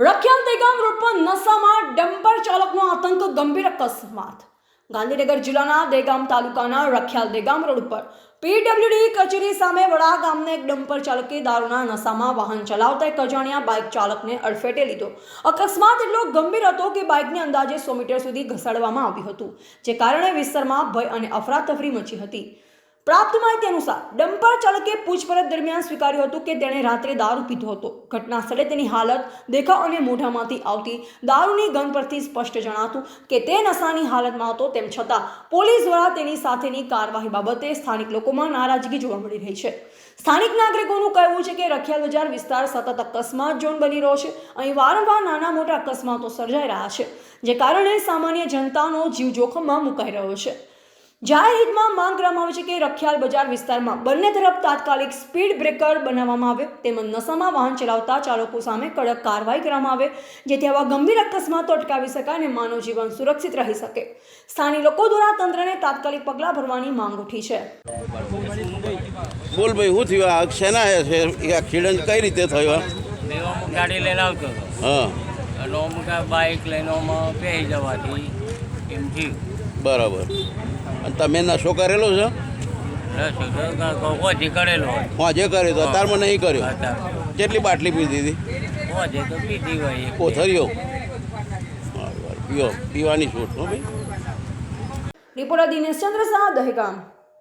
Rakhial Dehgam road પર નશામાં dumper ચાલકનો આતંક ગંભીર અકસ્માત. ગાંધીનગર જિલ્લાના દેગામ તાલુકાના રખિયાલ દેગામ રોડ પર પીડબ્લ્યુડી કચેરી સામે વડા ગામને એક ડમ્પર ચાલકે દારૂના નશામાં વાહન ચલાવતા એક અજાણ્યા બાઇક ચાલકને અડફેટે લીધો. અકસ્માત એટલો ગંભીર હતો કે બાઇકને અંદાજે સો મીટર સુધી ઘસાડવામાં આવ્યું હતું, જે કારણે વિસ્તારમાં ભય અને અફરાતફરી મચી હતી. પ્રાપ્ત માહિતી અનુસાર ડમ્પર ચાલકે પૂછપરછ દરમિયાન સ્વીકાર્યું હતું કે તેણે રાત્રે દારૂ પીધો હતો. ઘટના સ્થળે તેની હાલત દેખાવ અને મોઢામાંથી આવતી દારૂની ગંધ પરથી સ્પષ્ટ જણાતું કે તે નશાની હાલતમાં હતો. તેમ છતાં પોલીસ દ્વારા તેની સાથેની કાર્યવાહી બાબતે સ્થાનિક લોકોમાં નારાજગી જોવા મળી રહી છે. સ્થાનિક નાગરિકોનું કહેવું છે કે રખિયાલ બજાર વિસ્તાર સતત અકસ્માત ઝોન બની રહ્યો છે. અહીં વારંવાર નાના મોટા અકસ્માતો સર્જાઈ રહ્યા છે, જે કારણે સામાન્ય જનતાનો જીવ જોખમમાં મુકાઈ રહ્યો છે. જાહેર હિતમાં માંગ કરવામાં આવે છે કે રખિયાલ બજાર વિસ્તારમાં બંને તરફ તાત્કાલિક સ્પીડ બ્રેકર બનાવવામાં આવે. તેમજ નશામાં વાહન ચલાવતા ચાલકો સામે કડક કાર્યવાહી કરવામાં આવે જેથી આવા ગંભીર અકસ્માતો અટકાવી શકાય અને માનવ જીવન સુરક્ષિત રહી શકે. સ્થાનિક લોકો દ્વારા તંત્રને તાત્કાલિક પગલાં ભરવાની માંગ ઉઠી છે. બોલ ભાઈ શું થયું? આ શેના છે એક્સિડન્ટ કઈ રીતે થયો? ગાડી લઈને આવતો હતો. હા. બાઇક લઈને આમાં જવાથી એમ થયું. બરાબર. અને તમે નશો કરેલો છે? રસ ઓછી કરેલો હોય. હા જે કર્યો તો અત્યારમાં નહીં કર્યો? અત્યારે. કેટલી બાટલી પીધી હોય કોથરીઓ પીઓ પીવાની છૂટ હો ભાઈ. રિપોર્ટર દિનેશ ચંદ્ર શાહ દહેગામ.